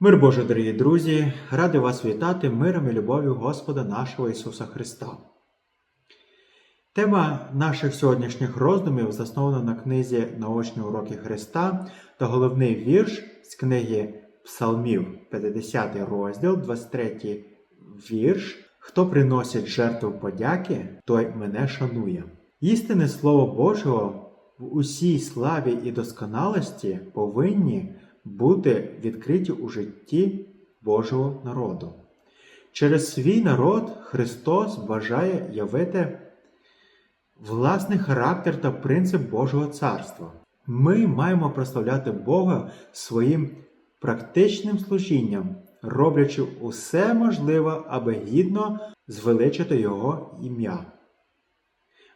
Мир Божий, дорогі друзі, радий вас вітати миром і любов'ю Господа нашого Ісуса Христа. Тема наших сьогоднішніх роздумів заснована на книзі Наочні уроки Христа та головний вірш з книги Псалмів, 50 розділ, 23 вірш. Хто приносить жертву подяки, той мене шанує. Істинне Слово Божого в усій славі і досконалості повинні бути відкриті у житті Божого народу. Через свій народ Христос бажає явити власний характер та принцип Божого царства. Ми маємо прославляти Бога своїм практичним служінням, роблячи усе можливе, аби гідно звеличити Його ім'я.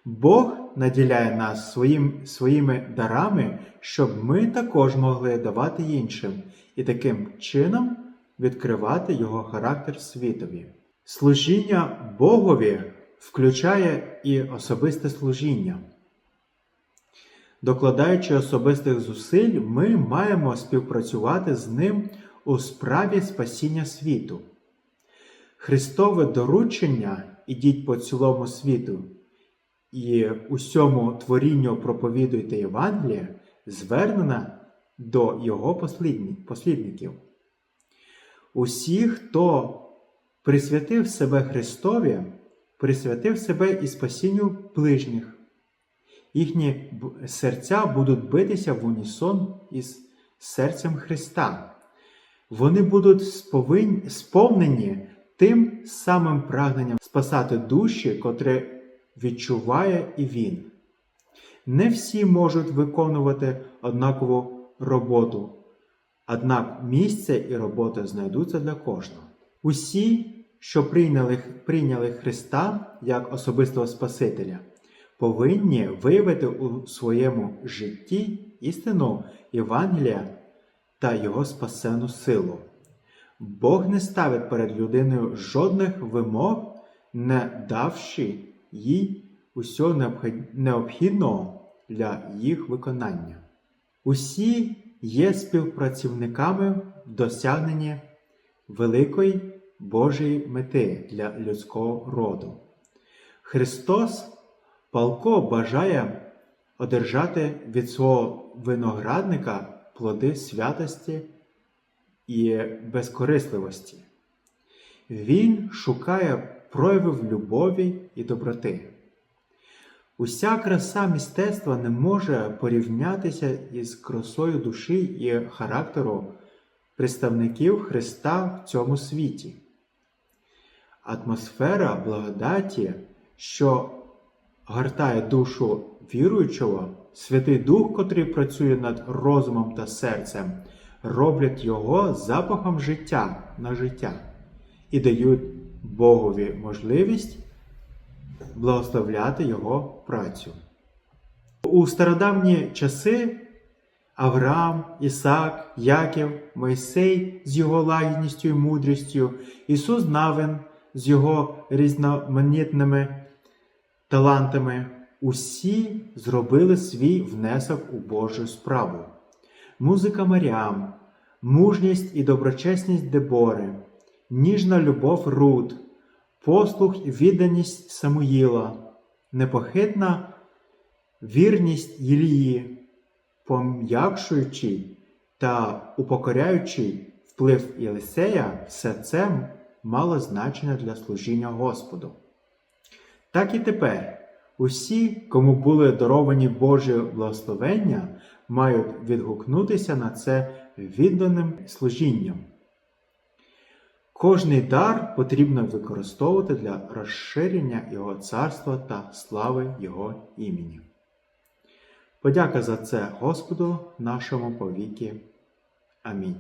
Бог наділяє нас своїм, своїми дарами, щоб ми також могли давати іншим і таким чином відкривати Його характер світові. Служіння Богові включає і особисте служіння. Докладаючи особистих зусиль, ми маємо співпрацювати з Ним у справі спасіння світу. Христове доручення ідіть по цілому світу і усьому творінню проповідуйте Євангеліє, звернена до Його послідників. Усі, хто присвятив себе Христові, присвятив себе і спасінню ближніх. Їхні серця будуть битися в унісон із серцем Христа. Вони будуть сповнені тим самим прагненням спасати душі, котре відчуває і Він. Не всі можуть виконувати однакову роботу, однак місце і робота знайдуться для кожного. Усі, що прийняли, прийняли Христа як особистого Спасителя, повинні виявити у своєму житті істину Євангелія та його спасену силу. Бог не ставить перед людиною жодних вимог, не давши їй усього необхід- необхідного для їх виконання. Усі є співпрацівниками в досягненні великої Божої мети для людського роду. Христос палко бажає одержати від свого виноградника плоди святості і безкорисливості. Він шукає проявів любові і доброти. Уся краса мистецтва не може порівнятися із красою душі і характеру представників Христа в цьому світі. Атмосфера благодаті, що гартає душу віруючого, Святий Дух, котрий працює над розумом та серцем, роблять його запахом життя на життя і дають Богові можливість благословляти Його працю. У стародавні часи Авраам, Ісаак, Яків, Мойсей з його лагідністю і мудрістю, Ісус Навин з його різноманітними талантами, усі зробили свій внесок у Божу справу. Музика Маріам, мужність і доброчесність Дебори, ніжна любов Руд, послух і відданість Самуїла, непохитна вірність Єлії, пом'якшуючий та упокоряючий вплив Єлисея, все це мало значення для служіння Господу. Так і тепер усі, кому були даровані Божі благословення, мають відгукнутися на це відданим служінням. Кожний дар потрібно використовувати для розширення Його царства та слави Його імені. Подяка за це Господу нашому повіки. Амінь.